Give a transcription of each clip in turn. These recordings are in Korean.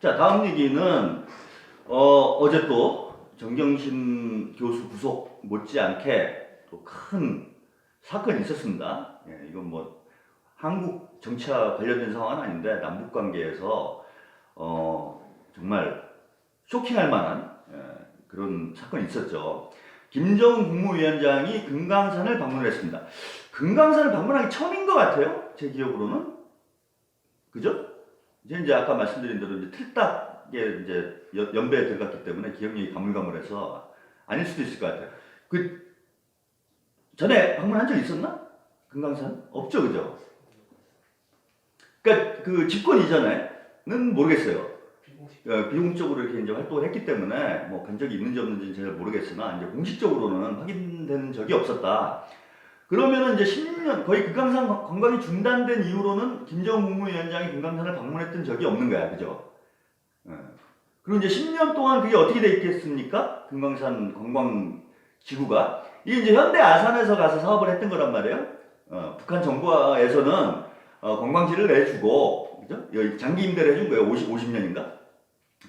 자, 다음 얘기는 어, 어제 또 정경심 교수 구속 못지않게 또 큰 사건이 있었습니다. 예, 이건 뭐 한국 정치와 관련된 상황은 아닌데 남북 관계에서 어, 정말 쇼킹할 만한 예, 그런 사건이 있었죠. 김정은 국무위원장이 금강산을 방문했습니다. 금강산을 방문하기 처음인 것 같아요. 제 기억으로는 그죠? 이제 이제 아까 말씀드린 대로 이제 틀딱에 이제 연- 연배에 들어갔기 때문에 기억력이 가물가물해서 아닐 수도 있을 것 같아요. 그 전에 방문한 적 있었나? 금강산? 없죠, 그죠? 그러니까 그 집권 이전에는 모르겠어요. 어, 비공식적으로 이렇게 이제 활동을 했기 때문에 뭐 간 적이 있는지 없는지는 잘 모르겠으나 이제 공식적으로는 확인된 적이 없었다. 그러면은 이제 10년 거의 금강산 관광이 중단된 이후로는 김정은 국무위원장이 금강산을 방문했던 적이 없는 거야, 그죠? 예. 그리고 이제 10년 동안 그게 어떻게 돼 있겠습니까? 금강산 관광 지구가 이게 이제 현대 아산에서 가서 사업을 했던 거란 말이에요. 어, 북한 정부에서는 어, 관광지를 내주고 그죠? 장기 임대를 해준 거예요. 50, 50년인가?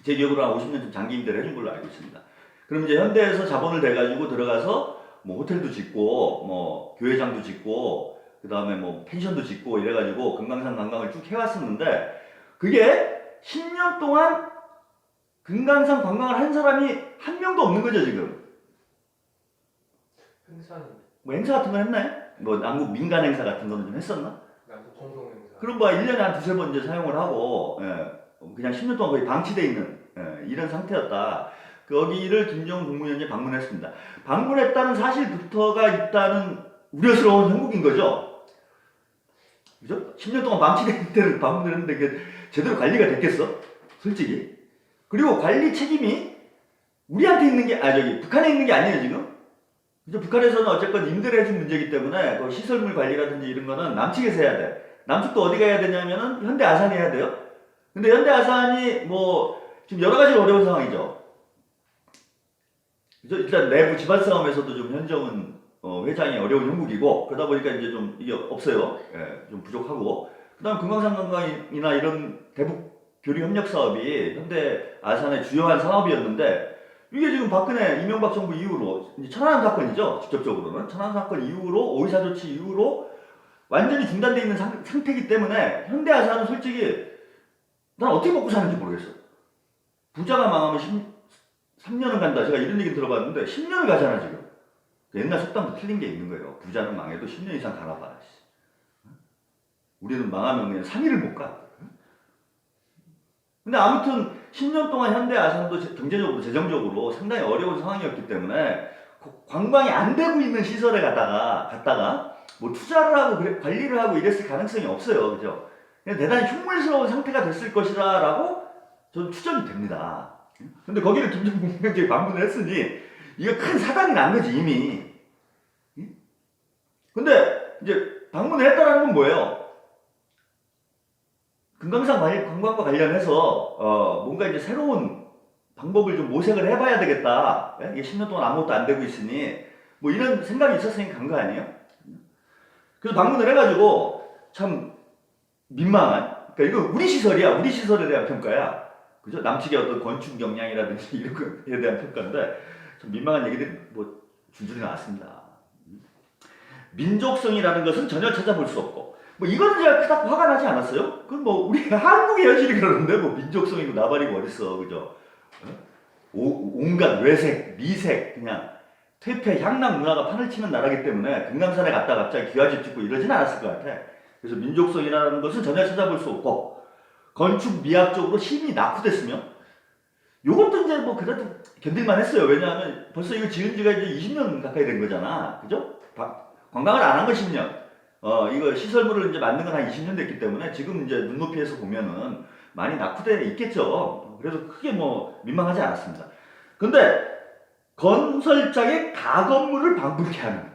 제 기억으로 한 50년쯤 장기 임대를 해준 걸로 알고 있습니다. 그럼 이제 현대에서 자본을 대가지고 들어가서 뭐 호텔도 짓고 뭐 교회장도 짓고 그 다음에 뭐 펜션도 짓고 이래가지고 금강산 관광을 쭉 해왔었는데 그게 10년 동안 금강산 관광을 한 사람이 한 명도 없는 거죠 지금. 행사는 뭐 행사 같은 거 했나요? 뭐 남북 민간 행사 같은 거는 좀 했었나? 남북 공동 행사 그럼 뭐 1년에 한 두세 번 이제 사용을 하고 예, 그냥 10년 동안 거의 방치돼 있는 예, 이런 상태였다. 거기를 김정은 국무위원장이 방문했습니다. 방문했다는 사실부터가 일단은 우려스러운 형국인 거죠. 그죠? 10년 동안 방치된 데를 방문했는데 그게 제대로 관리가 됐겠어? 솔직히. 그리고 관리 책임이 우리한테 있는 게, 아, 저기, 북한에 있는 게 아니에요, 지금? 그죠? 북한에서는 어쨌건 임대를 해준 문제이기 때문에 그 시설물 관리라든지 이런 거는 남측에서 해야 돼. 남측도 어디가 해야 되냐면은 현대 아산이 해야 돼요. 근데 현대 아산이 뭐 지금 여러 가지로 어려운 상황이죠. 일단 내부 집안 싸움에서도 좀 현정은 어, 회장이 어려운 형국이고 그러다 보니까 이제 좀 이게 없어요. 예, 좀 부족하고 그다음 금강산 관광이나 이런 대북 교류 협력 사업이 현대 아산의 주요한 사업이었는데 이게 지금 박근혜 이명박 정부 이후로 천안함 사건이죠. 직접적으로는 천안함 사건 이후로 오이사 조치 이후로 완전히 중단돼 있는 상, 상태이기 때문에 현대 아산은 솔직히 난 어떻게 먹고 사는지 모르겠어. 부자가 망하면 10, 3년은 간다. 제가 이런 얘기 들어봤는데 10년을 가잖아 지금. 그 옛날 속담도 틀린 게 있는 거예요. 부자는 망해도 10년 이상 가나 봐. 씨. 우리는 망하면 그냥 3일을 못 가. 근데 아무튼 10년 동안 현대 아산도 제- 경제적으로 재정적으로 상당히 어려운 상황이었기 때문에 고- 관광이 안 되고 있는 시설에 갔다가 갔다가 뭐 투자를 하고 관리를 하고 이랬을 가능성이 없어요. 그죠? 그냥 대단히 흉물스러운 상태가 됐을 것이다라고 저는 추정이 됩니다. 근데 거기를 국무위원장이 방문을 했으니 이거 큰 사단이 난 거지 이미. 응? 근데 이제 방문을 했다라는 건 뭐예요? 금강산 관- 관광과 관련해서 어, 뭔가 이제 새로운 방법을 좀 모색을 해봐야 되겠다. 예? 이게 10년 동안 아무것도 안 되고 있으니 뭐 이런 생각이 있었으니 간 거 아니에요? 그래서 방문을 해가지고 참 민망한. 그러니까 이거 우리 시설이야. 우리 시설에 대한 평가야. 그죠? 남측의 어떤 건축 역량이라든지 이런 거에 대한 평가인데 좀 민망한 얘기들이 뭐 줄줄이 나왔습니다. 민족성이라는 것은 전혀 찾아볼 수 없고 뭐 이거는 제가 그닥 화가 나지 않았어요. 그건 뭐 우리 한국의 현실이 그러는데 뭐 민족성이고 나발이고 어딨어, 그죠? 어? 오- 온갖 외색, 미색 그냥 퇴폐 향락 문화가 판을 치는 나라기 때문에 금강산에 갔다 갑자기 귀화집 짓고 이러진 않았을 것 같아. 그래서 민족성이라는 것은 전혀 찾아볼 수 없고 건축 미학적으로 힘이 낙후됐으면 요것도 이제 뭐 그래도 견딜만 했어요. 왜냐하면 벌써 이거 지은 지가 이제 20년 가까이 된 거잖아. 그죠? 바- 관광을 안 한 거 10년. 어, 이거 시설물을 이제 만든 건 한 20년 됐기 때문에 지금 이제 눈높이에서 보면은 많이 낙후돼 있겠죠. 그래서 크게 뭐 민망하지 않았습니다. 근데 건설장의 가건물을 방불케 하는.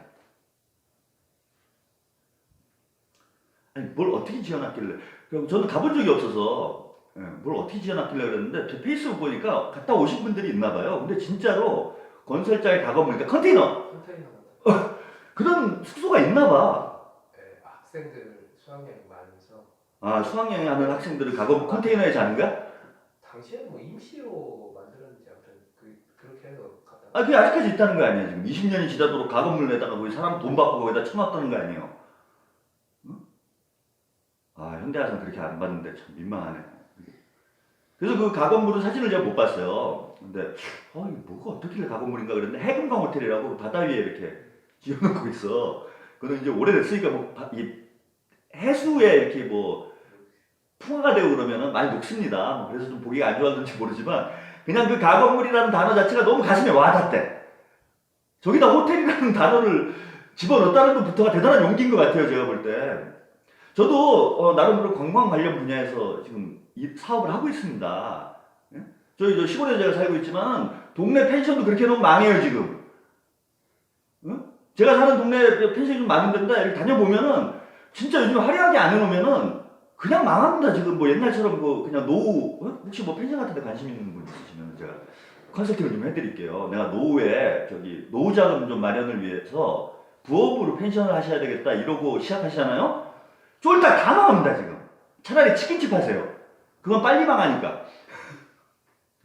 아니, 뭘 어떻게 지어놨길래. 그럼 저는 가본 적이 없어서 예, 뭘 어떻게 지어놨길래 그랬는데 제 페이스북 보니까 갔다 오신 분들이 있나 봐요. 근데 진짜로 건설장의 가건물, 그러니까 컨테이너 컨테이너마다 그런 숙소가 있나 봐. 네, 학생들 수학여행 많이서 아 수학여행 하는 학생들은 가건 컨테이너에 자는 거야? 당시에 뭐 임시로 만들었는지 아무튼 그 그렇게 해서 갖다. 아, 그게 아직까지 있다는 거 아니에요, 지금. 20년이 지나도록 가건물 내다가 거기 사람 돈 받고 거기다 쳐놨다는 거 아니에요. 현대화상 그렇게 안 봤는데 참 민망하네. 그래서 그 가건물은 사진을 제가 못 봤어요. 근데, 어, 이거 뭐가 어떻길래 가건물인가 그랬는데, 해금강 호텔이라고 바다 위에 이렇게 지어놓고 있어. 그거는 이제 오래됐으니까 뭐, 바- 이 해수에 이렇게 뭐, 풍화가 되고 그러면은 많이 녹습니다. 뭐 그래서 좀 보기가 안 좋았는지 모르지만, 그냥 그 가건물이라는 단어 자체가 너무 가슴에 와닿대. 저기다 호텔이라는 단어를 집어넣었다는 것부터가 대단한 용기인 것 같아요, 제가 볼 때. 저도 어, 나름대로 관광 관련 분야에서 지금 이 사업을 하고 있습니다. 예? 저희 저 시골에 제가 살고 있지만 동네 펜션도 그렇게 해놓으면 망해요, 지금. 응? 제가 사는 동네 펜션이 좀 많은 데인데 다녀보면은 진짜 요즘 화려하게 안 해놓으면은 그냥 망합니다, 지금. 뭐 옛날처럼 뭐 그냥 노후, 어? 혹시 뭐 펜션 같은 데 관심 있는 분 있으시면 제가 컨설팅을 좀 해드릴게요. 내가 노후에 저기 노후 자금 좀 마련을 위해서 부업으로 펜션을 하셔야 되겠다 이러고 시작하시잖아요. 쫄딱 다 망합니다 지금. 차라리 치킨집 하세요. 그건 빨리 망하니까.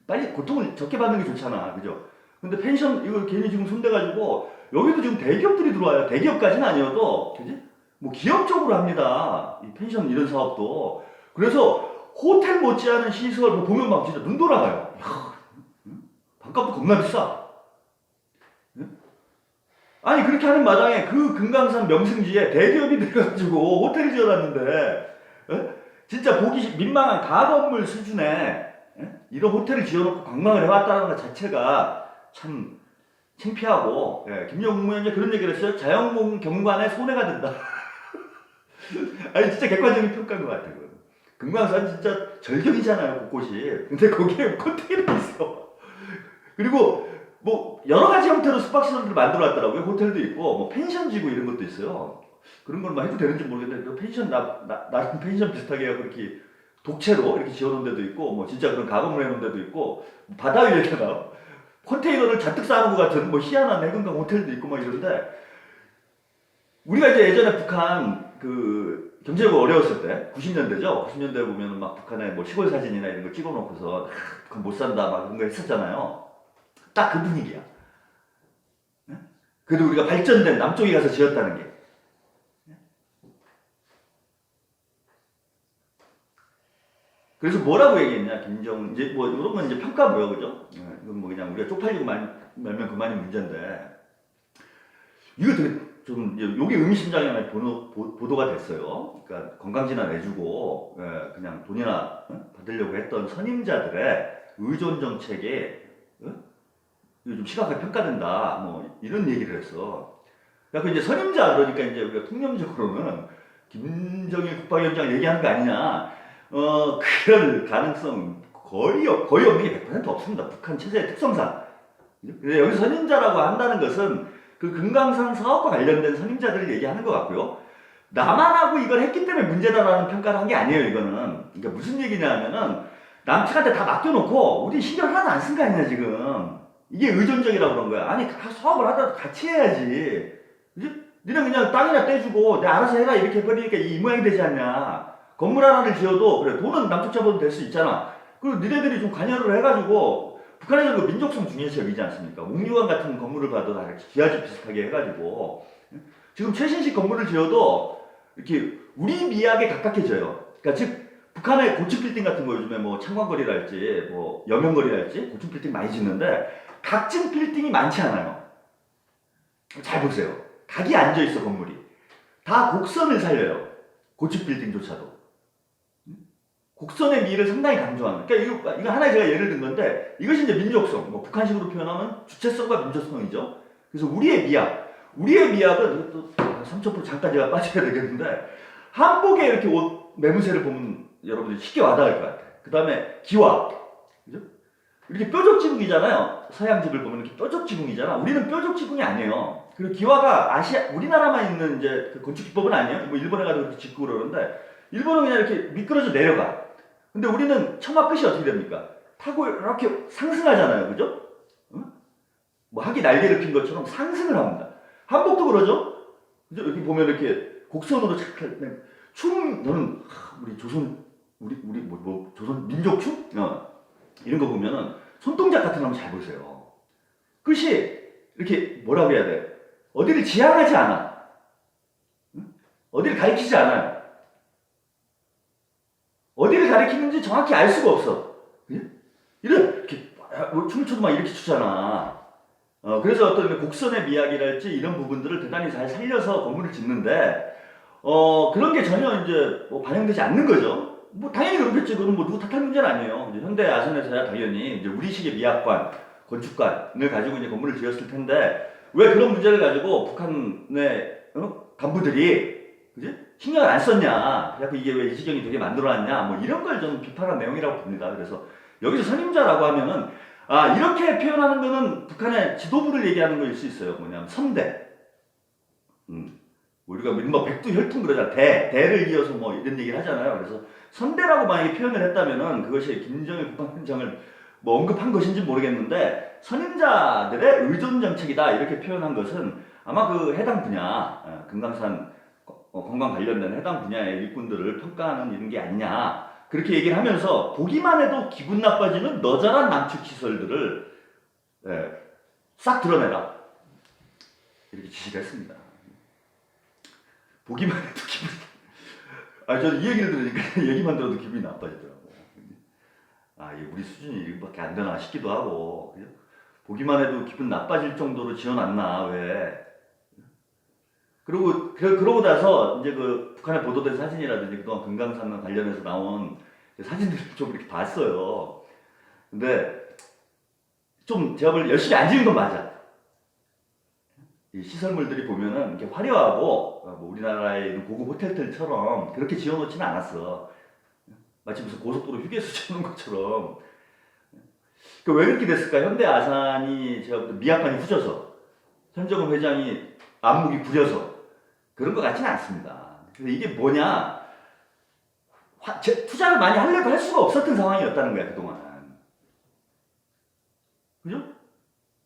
빨리 고통을 적게 받는 게 좋잖아, 그죠? 근데 펜션 이거 괜히 지금 손대가지고 여기도 지금 대기업들이 들어와요. 대기업까지는 아니어도, 그지? 뭐 기업적으로 합니다. 이 펜션 이런 사업도. 그래서 호텔 못지않은 시설 뭐 보면 막 진짜 눈 돌아가요. 야, 밥값도 겁나 비싸. 응? 아니 그렇게 하는 마당에 그 금강산 명승지에 대기업이 들어가지고 호텔을 지어놨는데 에? 진짜 보기 시- 민망한 가건물 수준의 에? 이런 호텔을 지어놓고 관광을 해왔다는 것 자체가 참 창피하고 예, 김영 국무위원이 그런 얘기를 했어요. 자연공 경관에 손해가 된다. 아니 진짜 객관적인 평가인 것 같아요. 금강산 진짜 절경이잖아요 곳곳이. 근데 거기에 컨테이너 있어. 그리고 뭐 여러 가지 형태로 숙박시설들을 만들어 놨더라고요. 호텔도 있고 뭐 펜션 지구 이런 것도 있어요. 그런 걸막 해도 되는지 모르겠는데 그 펜션 나, 나 나름 펜션 비슷하게 그렇게 독채로 이렇게 지어놓은 데도 있고 뭐 진짜 그런 가건물 해놓은 데도 있고 바다 위에다가 컨테이너를 잔뜩 쌓아놓은 것 같은 뭐 희한한 해금강 호텔도 있고 막 이런데 우리가 이제 예전에 북한 그 경제적으로 어려웠을 때 90년대죠. 90년대 보면은 막 북한의 뭐 시골 사진이나 이런 거 찍어놓고서 아, 북한 못 산다 막 그런 거 했었잖아요. 딱 그 분위기야. 예? 그래도 우리가 발전된 남쪽에 가서 지었다는 게. 예? 그래서 뭐라고 얘기했냐, 김정, 이제 뭐, 이런 건 이제 평가고요, 그죠? 예, 이건 뭐 그냥 우리가 쪽팔리고 말, 말면 그만이 문제인데, 이거 되게 좀, 의미심장이 하나 보도, 보- 보도가 됐어요. 그러니까 건강진단 내주고, 예, 그냥 돈이나 어? 받으려고 했던 선임자들의 의존 정책에, 좀 심각하게 평가된다. 뭐 이런 얘기를 했어. 그래서 이제 선임자 그러니까 이제 우리가 통념적으로는 김정일 국방위원장 얘기하는 거 아니냐. 어 그럴 가능성 거의 없- 거의 없는 게 100% 없습니다. 북한 체제의 특성상. 여기 선임자라고 한다는 것은 그 금강산 사업과 관련된 선임자들을 얘기하는 것 같고요. 나만 하고 이걸 했기 때문에 문제다라는 평가를 한 게 아니에요. 이거는. 그러니까 무슨 얘기냐면은 남측한테 다 맡겨놓고 우리 신경 하나도 안 쓴 거 아니냐 지금. 이게 의존적이라고 그런 거야. 아니, 다 사업을 하더라도 같이 해야지. 그지? 니는 그냥 땅이나 떼주고, 내가 알아서 해라. 이렇게 해버리니까 이 모양이 되지 않냐. 건물 하나를 지어도, 그래, 돈은 남쪽 잡아도 될수 있잖아. 그리고 니네들이 좀 관여를 해가지고, 북한에서 그 민족성 중요시하지 않습니까? 옥류관 같은 건물을 봐도 다 이렇게 기아집 비슷하게 해가지고, 지금 최신식 건물을 지어도, 이렇게 우리 미학에 가깝해져요. 그러니까 즉, 북한의 고층 빌딩 같은 거 요즘에 뭐 창관거리랄지, 뭐 여명거리랄지, 고층 빌딩 많이 짓는데, 각진 빌딩이 많지 않아요. 잘 보세요. 각이 앉아 있어 건물이. 다 곡선을 살려요. 고층 빌딩조차도. 곡선의 미를 상당히 강조하는. 그러니까 이거, 이거 하나의 제가 예를 든 건데 이것이 이제 민족성. 뭐 북한식으로 표현하면 주체성과 민족성이죠. 그래서 우리의 미학, 우리의 미학은 또 3,000% 잠깐 제가 빠져야 되겠는데 한복에 이렇게 옷 매무새를 보면 여러분들이 쉽게 와닿을 것 같아요. 그 다음에 기와, 그죠? 이렇게 뾰족 지붕이잖아요. 서양 집을 보면 이렇게 뾰족 지붕이잖아. 우리는 뾰족 지붕이 아니에요. 그리고 기와가 아시아 우리나라만 있는 이제 그 건축 기법은 아니에요. 뭐 일본에 가도 그렇게 짓고 그러는데 일본은 그냥 이렇게 미끄러져 내려가. 근데 우리는 처마 끝이 어떻게 됩니까? 타고 이렇게 상승하잖아요. 그죠? 응? 뭐 학이 날개를 핀 것처럼 상승을 합니다. 한복도 그러죠? 그죠? 여기 보면 이렇게 곡선으로 착 네. 춤 너는 하, 우리 조선 우리 우리 뭐, 뭐 조선 민족 춤? 어. 이런 거 보면은 손동작 같은 거 한번 잘 보세요. 끝이 이렇게 뭐라고 해야 돼? 어디를 지향하지 않아. 응? 어디를 가리키지 않아요. 어디를 가리키는지 정확히 알 수가 없어. 이렇게 뭐 춤을 춰도 막 이렇게 추잖아. 어, 그래서 어떤 곡선의 미학이랄지 이런 부분들을 대단히 잘 살려서 건물을 짓는데 어, 그런 게 전혀 이제 뭐 반영되지 않는 거죠. 뭐 당연히 그렇겠지. 그건 뭐 누구 탓할 문제는 아니에요. 현대 아산에서야 당연히 이제 우리식의 미학관, 건축관을 가지고 이제 건물을 지었을 텐데 왜 그런 문제를 가지고 북한의 어? 간부들이 그지? 신경을 안 썼냐? 그래갖고 이게 왜 이 지경이 되게 만들어놨냐? 뭐 이런 걸 저는 비판한 내용이라고 봅니다. 그래서 여기서 선임자라고 하면은 아 이렇게 표현하는 거는 북한의 지도부를 얘기하는 거일 수 있어요. 뭐냐면 선대. 음. 우리가 뭐 백두 혈통 그러잖아. 대, 대를 이어서 뭐 이런 얘기를 하잖아요. 그래서 선대라고 만약에 표현을 했다면은 그것이 김정일 국방위원장을 뭐 언급한 것인지 모르겠는데 선임자들의 의존 정책이다 이렇게 표현한 것은 아마 그 해당 분야 어, 금강산 어, 관광 관련된 해당 분야의 일꾼들을 평가하는 이런 게 아니냐 그렇게 얘기를 하면서 보기만 해도 기분 나빠지는 너절한 남측 시설들을 예, 싹 드러내라 이렇게 지시를 했습니다. 보기만 해도 기분 아 저는 이 얘기를 들으니까 얘기만 들어도 기분이 나빠지더라고요. 아 우리 수준이 이렇게밖에 안 되나 싶기도 하고 그죠? 보기만 해도 기분 나빠질 정도로 지어놨나 왜? 그리고 그, 그러고 나서 이제 그 북한에 보도된 사진이라든지 그동안 금강산 관련해서 나온 사진들을 좀 이렇게 봤어요. 근데 좀 제가 볼 열심히 안 지은 건 맞아. 이 시설물들이 보면은 이렇게 화려하고 어, 뭐 우리나라의 고급 호텔들처럼 그렇게 지어놓지는 않았어. 마치 무슨 고속도로 휴게소 지어놓은 것처럼. 그 왜 그렇게 됐을까? 현대 아산이 제가 미약관이 후져서 현정은 회장이 안목이 구려서 그런 것 같지는 않습니다. 근데 이게 뭐냐? 화- 제- 투자를 많이 하려고 할 수가 없었던 상황이었다는 거야 그동안. 그죠?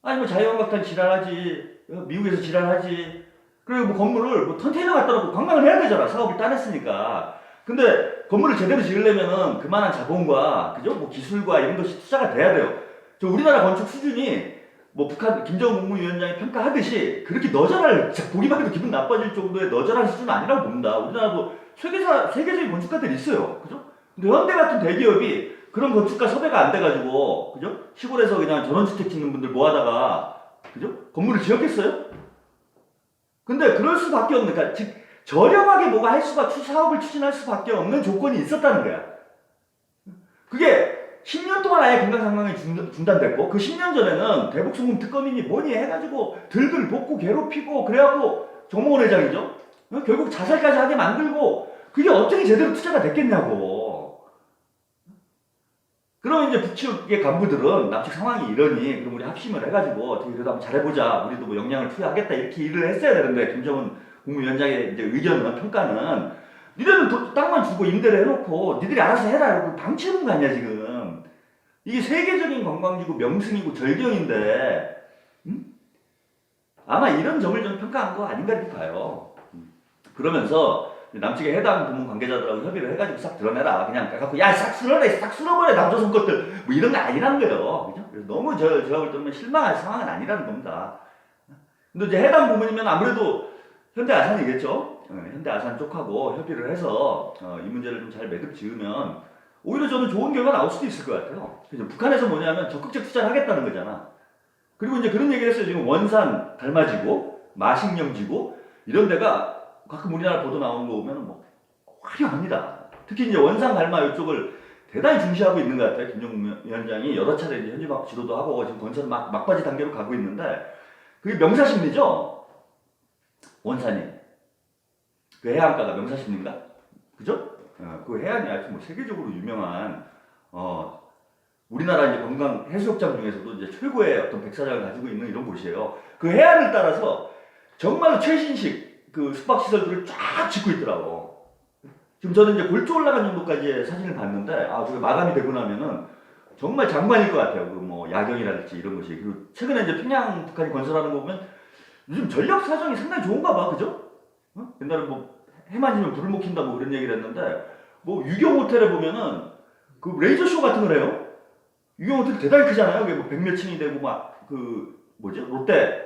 아니 뭐 자유한국당 지랄하지, 어, 미국에서 지랄하지. 그리고 뭐 건물을 뭐 컨테이너 갖다 놓고 관광을 해야 되잖아 사업을 따냈으니까. 근데 건물을 제대로 지으려면은 그만한 자본과 그죠? 뭐 기술과 이런 것이 투자가 돼야 돼요. 저 우리나라 건축 수준이 뭐 북한 김정은 국무위원장이 평가하듯이 그렇게 너절할 자, 보기만 해도 기분 나빠질 정도의 너절한 수준은 아니라고 봅니다. 우리나라도 세계사 세계적인 건축가들이 있어요, 그죠? 근데 현대 같은 대기업이 그런 건축가 섭외가 안 돼가지고 그죠? 시골에서 그냥 전원주택 짓는 분들 모아다가 그죠? 건물을 지었겠어요? 근데 그럴 수밖에 없는 그러니까 즉 저렴하게 뭐가 할 수가 추 사업을 추진할 수밖에 없는 조건이 있었다는 거야. 그게 10년 동안 아예 중- 중단됐고 그 10년 전에는 대북송금 특검이니 뭐니 해가지고 들들 볶고 괴롭히고 그래갖고 정몽원 회장이죠. 어? 결국 자살까지 하게 만들고 그게 어떻게 제대로 투자가 됐겠냐고. 그럼 이제 북측의 간부들은 남측 상황이 이러니 그럼 우리 합심을 해가지고 어떻게 그래도 한번 잘해보자. 우리도 뭐 역량을 투여하겠다 이렇게 일을 했어야 되는데 김정은 국무위원장의 이제 의견은 평가는 니들은 도- 땅만 주고 임대를 해놓고 니들이 알아서 해라 이러고 방치하는 거 아니야 지금. 이게 세계적인 관광지고 명승이고 절경인데 음? 아마 이런 점을 좀 평가한 거 아닌가 봐요. 음. 그러면서 남측의 해당 부문 관계자들하고 협의를 해가지고 싹 드러내라. 그냥 갖고 야 싹 쓸어내, 싹 쓸어버려 남조선 것들 뭐 이런 거 아니라는 거예요. 그죠? 그래서 너무 저 제가 볼 때는 실망할 상황은 아니라는 겁니다. 근데 이제 해당 부문이면 아무래도 현대 아산이겠죠. 어, 현대 아산 쪽하고 협의를 해서 어, 이 문제를 좀 잘 매듭 지으면 오히려 저는 좋은 결과 나올 수도 있을 것 같아요. 그죠? 북한에서 뭐냐면 적극적 투자를 하겠다는 거잖아. 그리고 이제 그런 얘기를 했어요. 지금 원산 달맞이고 마식령지고 이런 데가 가끔 우리나라 보도 나오는 거 보면 뭐 화려합니다. 특히 이제 원산 달마 이쪽을 대단히 중시하고 있는 것 같아요. 김정은 위원장이 여러 차례 이제 현지 막 지도도 하고 지금 건설 막 막바지 단계로 가고 있는데 그게 명사십리죠. 원산이 그 해안가가 명사십리인가? 그죠? 어, 그 해안이 아주 뭐 세계적으로 유명한 어, 우리나라 이제 관광 해수욕장 중에서도 이제 최고의 어떤 백사장을 가지고 있는 이런 곳이에요. 그 해안을 따라서 정말 최신식 그 숙박 시설들을 쫙 짓고 있더라고. 지금 저는 이제 골조 올라간 정도까지의 사진을 봤는데 아 저게 마감이 되고 나면은 정말 장관일 것 같아요. 그 뭐 야경이랄지 이런 것이. 그리고 최근에 이제 평양 북한이 건설하는 거 보면 요즘 전력 사정이 상당히 좋은가 봐, 그죠? 어? 옛날에 뭐 해맞으면 불을 못 킨다 뭐 그런 얘기를 했는데 뭐 유경 호텔에 보면은 그 레이저 쇼 같은 걸 해요. 이 경우들 대단히 크잖아요. 그게 뭐 백몇 층이 되고 막 그 뭐지 롯데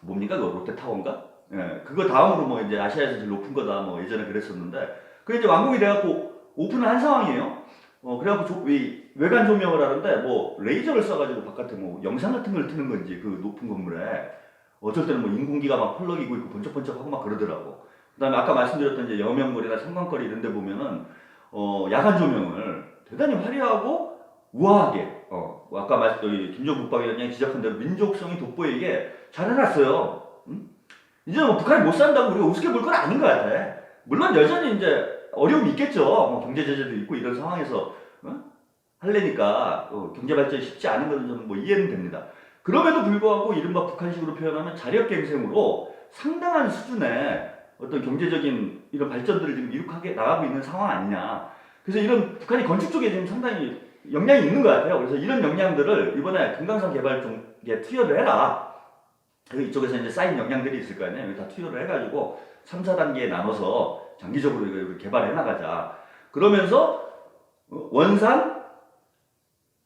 뭡니까 그 롯데 타워인가? 예, 그거 다음으로 뭐 이제 아시아에서 제일 높은 거다 뭐 예전에 그랬었는데 그게 이제 완공이 돼갖고 오픈을 한 상황이에요. 어 그래갖고 조, 이 외관 조명을 하는데 뭐 레이저를 써가지고 바깥에 뭐 영상 같은 걸 트는 건지 그 높은 건물에 어쩔 때는 뭐 인공기가 막 펄럭이고 있고 번쩍번쩍하고 막 그러더라고. 그다음에 아까 말씀드렸던 이제 여명거리나 상관거리 이런 데 보면은 어 야간 조명을 대단히 화려하고 우아하게 어뭐 아까 말씀 여기 김종 국방위원장이 지적한 대로 민족성이 돋보이게 잘 해놨어요. 음? 이제 뭐 북한이 못 산다고 우리가 우습게 볼 건 아닌 것 같아. 물론 여전히 이제 어려움이 있겠죠. 뭐 경제 제재도 있고 이런 상황에서 어? 할래니까 어, 경제 발전이 쉽지 않은 것은 저는 뭐 이해는 됩니다. 그럼에도 불구하고 이른바 북한식으로 표현하면 자력갱생으로 상당한 수준의 어떤 경제적인 이런 발전들을 지금 이룩하게 나가고 있는 상황 아니냐. 그래서 이런 북한이 건축 쪽에 지금 상당히 역량이 있는 것 같아요. 그래서 이런 역량들을 이번에 금강산 개발 쪽에 투여를 해라. 그리고 이쪽에서 이제 쌓인 역량들이 있을 거 아니에요. 다 투여를 해가지고 3, 4단계에 나눠서 장기적으로 이걸 개발해 나가자. 그러면서 어, 원산,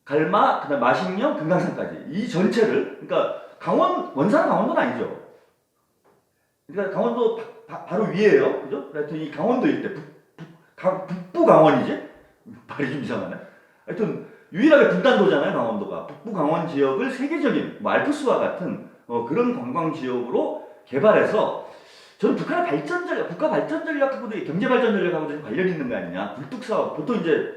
갈마, 그다음 마식령, 금강산까지 이 전체를 그러니까 강원 원산은 강원도는 아니죠. 그러니까 강원도 바, 로 위에요, 그죠? 하여튼 이 강원도 일대 북, 북, 강, 북부 강원이지 말이 좀 이상하네. 하여튼 유일하게 분단도잖아요, 강원도가 북부 강원 지역을 세계적인 뭐 알프스와 같은 어, 그런 관광 지역으로 개발해서 저는 북한의 발전 전략, 국가 발전 전략하고도 이 경제 발전 전략하고도 좀 관련이 있는 거 아니냐. 굴뚝 사업 보통 이제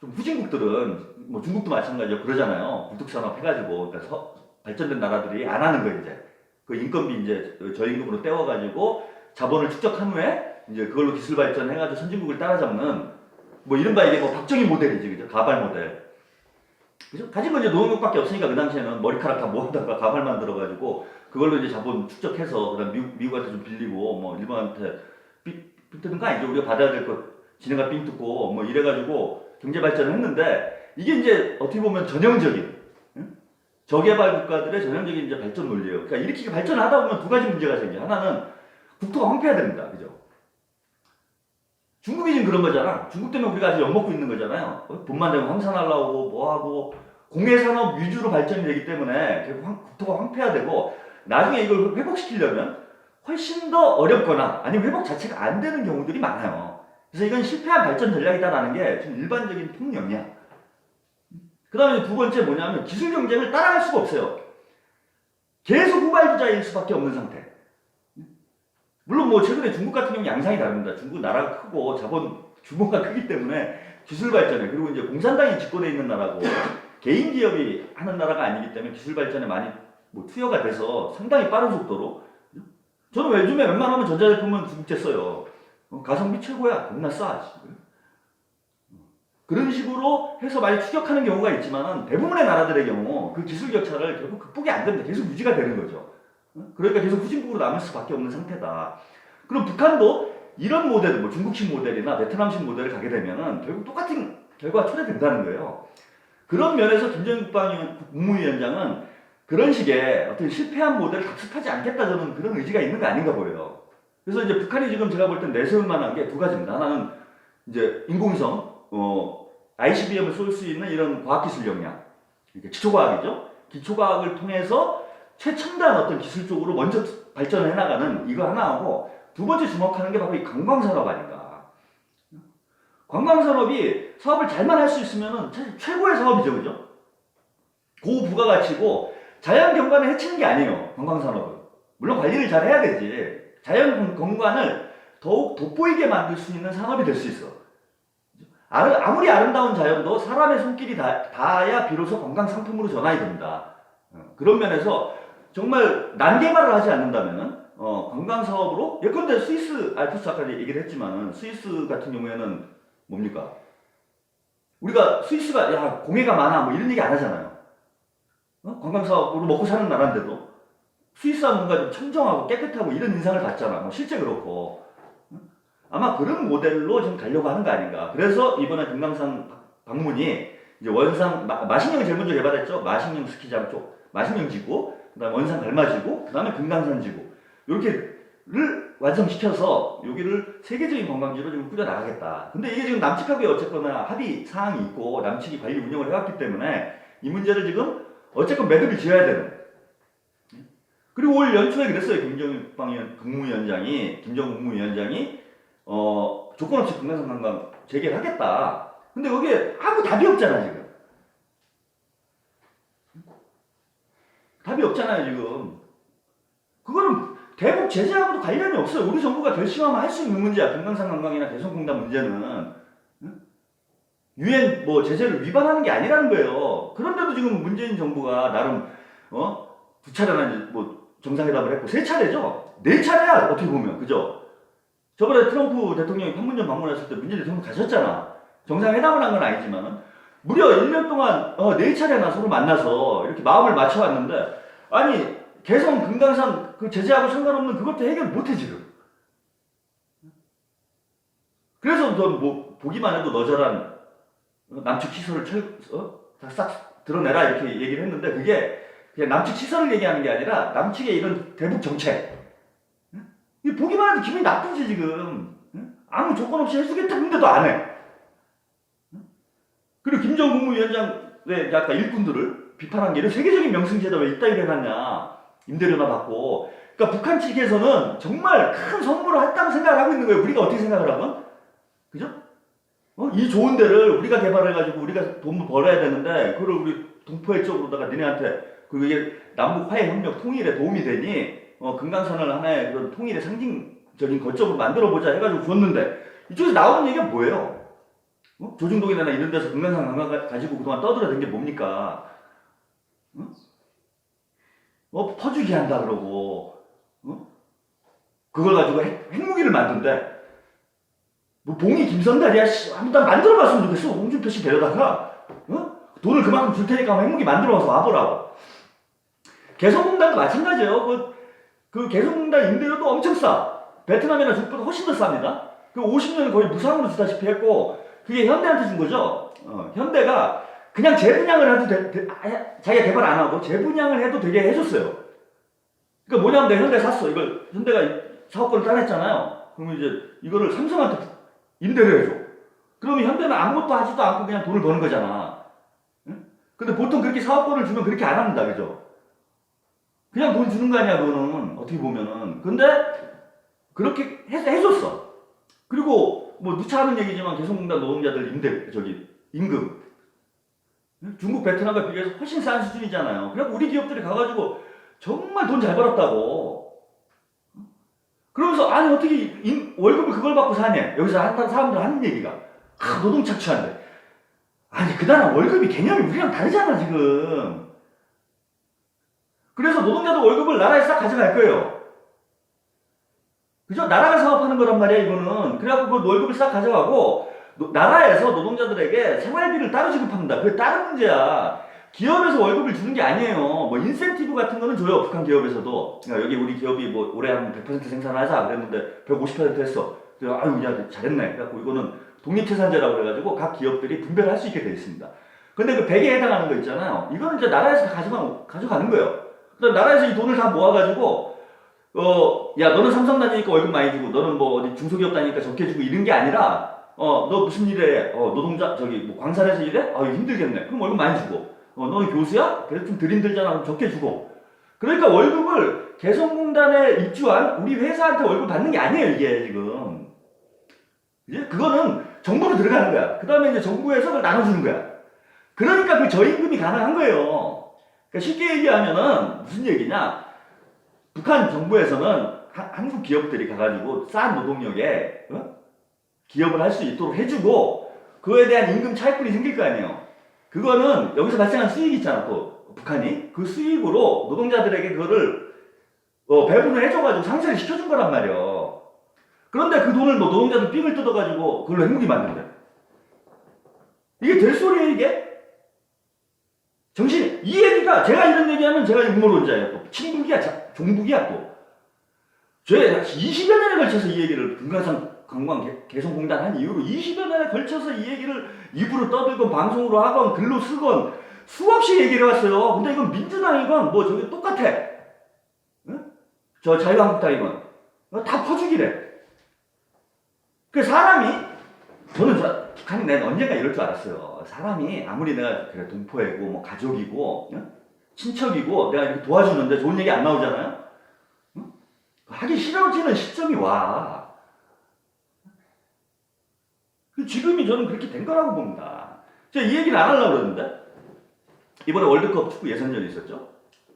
좀 후진국들은 뭐 중국도 마찬가지로 그러잖아요. 굴뚝 산업 해가지고 그러니까 서- 발전된 나라들이 안 하는 거 이제 그 인건비 이제 저임금으로 떼워가지고 자본을 축적한 후에 이제 그걸로 기술 발전해가지고 선진국을 따라잡는 뭐 이른바 이게 뭐 박정희 모델이지 그죠? 가발 모델. 그죠? 가진 건 이제 노동력밖에 없으니까 그 당시에는 머리카락 다 모아다가 가발 만들어가지고 그걸로 이제 자본 축적해서 그다음 미국, 미국한테 좀 빌리고 뭐 일본한테 뜯는 거 아니죠? 우리가 받아야 될 거 지네가 삥 뜯고 뭐 이래가지고 경제 발전을 했는데 이게 이제 어떻게 보면 전형적인 응? 저개발 국가들의 전형적인 이제 발전 논리예요. 그러니까 이렇게 발전하다 보면 두 가지 문제가 생겨. 하나는 국토가 황폐해야 됩니다. 그죠? 중국이 지금 그런 거잖아. 중국 때문에 우리가 아직 엿먹고 있는 거잖아요. 어? 돈만 되면 황산하려고 뭐하고 공해산업 위주로 발전이 되기 때문에 결국 황- 국토가 황폐화되고 나중에 이걸 회복시키려면 훨씬 더 어렵거나 아니면 회복 자체가 안 되는 경우들이 많아요. 그래서 이건 실패한 발전 전략이다라는 게 지금 일반적인 통념이야. 그 다음에 두 번째 뭐냐면 기술 경쟁을 따라갈 수가 없어요. 계속 후발주자일 수밖에 없는 상태. 물론 뭐 최근에 중국 같은 경우 양상이 다릅니다. 중국 나라가 크고 자본 규모가 크기 때문에 기술 발전에 그리고 이제 공산당이 집권해 있는 나라고 개인 기업이 하는 나라가 아니기 때문에 기술 발전에 많이 뭐 투여가 돼서 상당히 빠른 속도로 저는 요즘에 웬만하면 전자제품은 중국제 써요. 어, 가성비 최고야. 겁나 싸. 그런 식으로 해서 많이 추격하는 경우가 있지만은 대부분의 나라들의 경우 그 기술 격차를 결국 극복이 안 됩니다. 계속 유지가 되는 거죠. 어? 그러니까 계속 후진국으로 남을 수밖에 없는 상태다. 그럼 북한도 이런 모델, 뭐 중국식 모델이나 베트남식 모델을 가게 되면은 결국 똑같은 결과가 초래된다는 거예요. 그런 면에서 김정일 국방위- 국무위원장은 그런 식의 어떤 실패한 모델을 답습하지 않겠다 저는 그런 의지가 있는 거 아닌가 보여요. 그래서 이제 북한이 지금 제가 볼 땐 내세울 만한 게 두 가지입니다. 하나는 이제 인공위성, 어, ICBM을 쏠 수 있는 이런 과학기술 역량, 기초과학이죠. 기초과학을 통해서 최첨단 어떤 기술 쪽으로 먼저 발전해 나가는 이거 하나하고 두 번째 주목하는 게 바로 이 관광 산업 아닌가. 관광 산업이 사업을 잘만 할 수 있으면 최고의 사업이죠, 그죠? 고부가가치고 자연 경관을 해치는 게 아니에요, 관광 산업은. 물론 관리를 잘 해야 되지. 자연 경관을 더욱 돋보이게 만들 수 있는 산업이 될 수 있어. 아무리 아름다운 자연도 사람의 손길이 닿, 닿아야 비로소 관광 상품으로 전환이 됩니다. 어, 그런 면에서 정말 난개발을 하지 않는다면은 어, 관광 사업으로 예컨대 스위스 알프스 아까 얘기를 했지만은 스위스 같은 경우에는 뭡니까? 우리가 스위스가 야 공해가 많아 뭐 이런 얘기 안 하잖아요. 어? 관광 사업으로 먹고 사는 나라인데도 스위스は뭔가 좀 청정하고 깨끗하고 이런 인상을 받잖아. 뭐 실제 그렇고 어? 아마 그런 모델로 지금 가려고 하는 거 아닌가. 그래서 이번에 금강산 방문이 이제 마, 마신령이 제일 먼저 개발했죠. 마신령 스키장 쪽 마신령 지구, 그다음 에 원산 갈마지구, 그다음에 금강산 지구 이렇게를 완성시켜서 여기를 세계적인 관광지로 지금 꾸려 나가겠다. 근데 이게 지금 남측하고 어쨌거나 합의 사항이 있고 남측이 관리 운영을 해왔기 때문에 이 문제를 지금 어쨌건 매듭을 지어야 되는. 그리고 올 연초에 그랬어요. 위원- 국무위원장이 김정 국무위원장이 어 조건 없이 금강산 관광 재개를 하겠다. 근데 거기에 아무 답이 없잖아 지금. 답이 없잖아요 지금. 그거는 대북 제재하고도 관련이 없어요. 우리 정부가 결심하면 할 수 있는 문제야. 금강산 관광이나 대성공단 문제는. 응? 유엔 뭐 제재를 위반하는 게 아니라는 거예요. 그런데도 지금 문재인 정부가 나름 어? 두 차례나 뭐 정상회담을 했고 세 차례죠. 네 차례야 어떻게 보면 그죠? 저번에 트럼프 대통령이 판문점 방문했을 때 문재인 대통령 가셨잖아. 정상회담을 한 건 아니지만 무려 1년 동안 어, 네 차례나 서로 만나서 이렇게 마음을 맞춰왔는데 아니 개성 금강산 그 제재하고 상관없는 그것도 해결 못해 지금. 그래서 너뭐 보기만 해도 너저란 남측 시설을 철, 어? 다싹 드러내라 이렇게 얘기를 했는데 그게 그냥 남측 시설을 얘기하는 게 아니라 남측의 이런 대북 정책. 보기만 해도 기분이 나쁘지 지금. 응? 아무 조건 없이 해주겠다 근데도 안 해. 응? 그리고 김정 국무위원장의 아까 일꾼들을 비판한 게 이런 세계적인 명승지에다 왜 이따위로 해놨냐. 임대료나 받고. 그러니까 북한 측에서는 정말 큰 선물을 했다고 생각을 하고 있는 거예요. 우리가 어떻게 생각을 하건? 그죠? 어? 이 좋은 데를 우리가 개발해가지고 우리가 돈 벌어야 되는데 그걸 우리 동포회 쪽으로다가 니네한테 그게 남북 화해 협력 통일에 도움이 되니 어, 금강산을 하나의 그런 통일의 상징적인 거점으로 만들어 보자 해가지고 줬는데 이쪽에서 나오는 얘기가 뭐예요? 어? 조중동이나 이런 데서 금강산 관광 가- 가지고 그동안 떠들어댄 게 뭡니까? 어? 어, 퍼주기 한다 그러고 어? 그걸 가지고 핵, 핵무기를 만든대 뭐 봉이 김선달이야 씨, 한번 만들어봤으면 좋겠어 홍준표 씨 데려다가 어? 돈을 그만큼 줄 테니까 핵무기 만들어와서 와보라고 개성공단도 마찬가지예요 그, 그 개성공단 임대료도 엄청 싸 베트남이나 중국보다 훨씬 더 쌉니다 그 50년을 거의 무상으로 주다시피 했고 그게 현대한테 준 거죠 어, 현대가 그냥 재분양을 해도 돼, 돼- 아, 자기가 개발 안 하고 재분양을 해도 되게 해줬어요 그러니까 뭐냐면 내가 현대 샀어 이걸 현대가 사업권을 따냈잖아요 그러면 이제 이거를 삼성한테 임대를 해줘. 그러면 현대는 아무것도 하지도 않고 그냥 돈을 버는 거잖아. 응? 근데 보통 그렇게 사업권을 주면 그렇게 안 합니다. 그죠? 그냥 돈 주는 거 아니야, 그거는. 어떻게 보면은. 근데 그렇게 해, 해줬어. 그리고 뭐 누차 하는 얘기지만 개성공단 노동자들 임대, 저기, 임금. 응? 중국, 베트남과 비교해서 훨씬 싼 수준이잖아요. 그래서 우리 기업들이 가가지고 정말 돈 잘 벌었다고. 그러면서 아니 어떻게 임- 월급을 그걸 받고 사냐 여기서 한 사람들 하는 얘기가 아 노동 착취한데 아니 그 나라 월급이 개념이 우리랑 다르잖아 지금 그래서 노동자도 월급을 나라에 싹 가져갈 거예요 그죠 나라가 사업하는 거란 말이야 이거는 그래갖고 그 월급을 싹 가져가고 노- 나라에서 노동자들에게 생활비를 따로 지급합니다 그게 다른 문제야 기업에서 월급을 주는 게 아니에요. 뭐 인센티브 같은 거는 줘요. 북한 기업에서도. 그러니까 여기 우리 기업이 뭐 올해 한 100% 생산하자 그랬는데 150% 했어. 그래서 아유 야 잘했네. 그래갖고 이거는 독립재산제라고 그래가지고 각 기업들이 분배를 할 수 있게 돼 있습니다. 근데 그 100에 해당하는 거 있잖아요. 이거는 이제 나라에서 다 가져가, 가져가는 거예요. 나라에서 이 돈을 다 모아가지고 어, 야 너는 삼성 다니니까 월급 많이 주고 너는 뭐 어디 중소기업 다니니까 적게 주고 이런 게 아니라 어 너 무슨 일해? 어 노동자 저기 뭐 광산에서 일해? 아 힘들겠네. 그럼 월급 많이 주고 어, 너는 교수야? 그래서 좀덜 힘들잖아. 그럼 적게 주고. 그러니까 월급을 개성공단에 입주한 우리 회사한테 월급 받는 게 아니에요, 이게 지금. 이제 그거는 정부로 들어가는 거야. 그 다음에 이제 정부에서 그걸 나눠주는 거야. 그러니까 그 저임금이 가능한 거예요. 그러니까 쉽게 얘기하면은 무슨 얘기냐. 북한 정부에서는 하- 한국 기업들이 가가지고 싼 노동력에 어? 기업을 할 수 있도록 해주고 그거에 대한 임금 차익분이 생길 거 아니에요. 그거는 여기서 발생한 수익 있잖아 또 북한이 그 수익으로 노동자들에게 그거를 어, 배분을 해줘가지고 상세를 시켜준 거란 말이야 그런데 그 돈을 뭐 노동자들 삥을 뜯어가지고 그걸로 핵무기 만든대 이게 될 소리예요 이게? 정신 이 얘기가 제가 이런 얘기하면 제가 음모론자예요 또 친북이야 자- 종북이야 또 제가 20여 년에 걸쳐서 이 얘기를 금강산 관광 개- 개성공단 한 이후로 20여 년에 걸쳐서 이 얘기를 입으로 떠들건 방송으로 하건 글로 쓰건 수없이 얘기를 해왔어요. 근데 이건 민주당이건 뭐 저기 똑같아. 응? 저 자유한국당이건 어, 다 퍼주기래. 그 사람이 저는 저, 북한이 내가 언젠가 이럴 줄 알았어요. 사람이 아무리 내가 그래 동포이고 뭐 가족이고 응? 친척이고 내가 이렇게 도와주는데 좋은 얘기 안 나오잖아요. 응? 하기 싫어지는 시점이 와. 그 지금이 저는 그렇게 된 거라고 봅니다. 제가 이 얘기는 안 하려고 그러는데 이번에 월드컵 축구 예선전이 있었죠.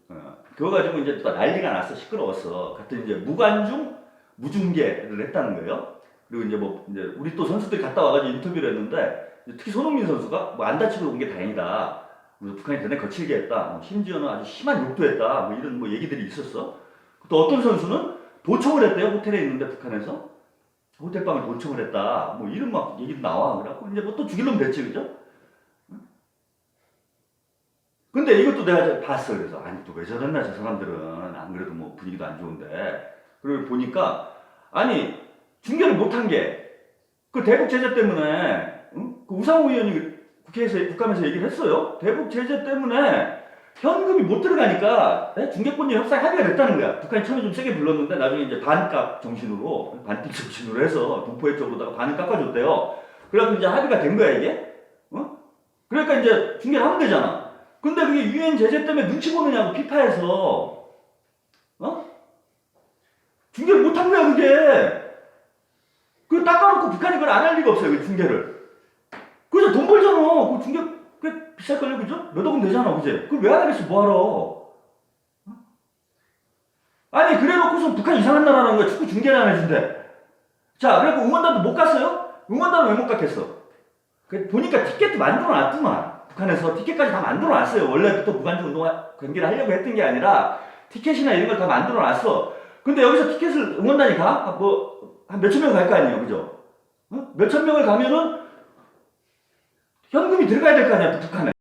어, 그거 가지고 이제 또 난리가 났어 시끄러웠어. 같은 이제 무관중 무중계를 했다는 거예요. 그리고 이제 뭐 이제 우리 또 선수들이 갔다 와가지고 인터뷰를 했는데 특히 손흥민 선수가 뭐 안 다치고 온 게 다행이다. 그래서 북한이 대단히 거칠게 했다. 뭐 심지어는 아주 심한 욕도 했다. 뭐 이런 뭐 얘기들이 있었어. 또 어떤 선수는 도청을 했대요. 호텔에 있는데 북한에서 호텔방을 도청을 했다. 뭐 이런 막 얘기도 나와. 그래갖고 이제 뭐 또 죽일려면 됐지, 그죠? 응? 근데 이것도 내가 봤어. 그래서 아니 또 왜 저랬나 저 사람들은 안 그래도 뭐 분위기도 안 좋은데. 그리고 보니까 아니 중계를 못한 게 그 대북 제재 때문에 응? 그 우상호 의원이 국회에서 국감에서 얘기를 했어요. 대북 제재 때문에 현금이 못 들어가니까 네? 중개권료 협상 합의가 됐다는 거야. 북한이 처음에 좀 세게 불렀는데 나중에 이제 반값 정신으로 반띵 정신으로 해서 동포회 쪽으로다가 반을 깎아줬대요. 그래갖고 이제 합의가 된 거야 이게. 어? 그러니까 이제 중개를 하면 되잖아. 근데 그게 유엔 제재 때문에 눈치 보느냐고 피파에서 어? 중개를 못 한 거야 그게. 그 닦아놓고 북한이 그걸 안 할 리가 없어요 그 중개를. 그래서 돈 벌잖아. 그 중개 꽤 비쌀걸요 그죠? 몇 억은 되잖아 그지? 그걸 왜안 하겠어 뭐하러? 어? 아니 그래 놓고서 북한 이상한 나라라는 거야 축구 중계를 안 해준대. 자 그래갖고 응원단도 못 갔어요? 응원단은 왜 못 갔겠어? 그 보니까 티켓도 만들어 놨더만 북한에서 티켓까지 다 만들어 놨어요. 원래부터 무관중 운동 경기를 하려고 했던 게 아니라 티켓이나 이런 걸 다 만들어 놨어. 근데 여기서 티켓을 응원단이 가? 아, 뭐, 한 몇천 명 갈 거 아니에요. 그죠? 어? 몇천 명을 가면은 현금이 들어가야 될 거 아니야, 북한에.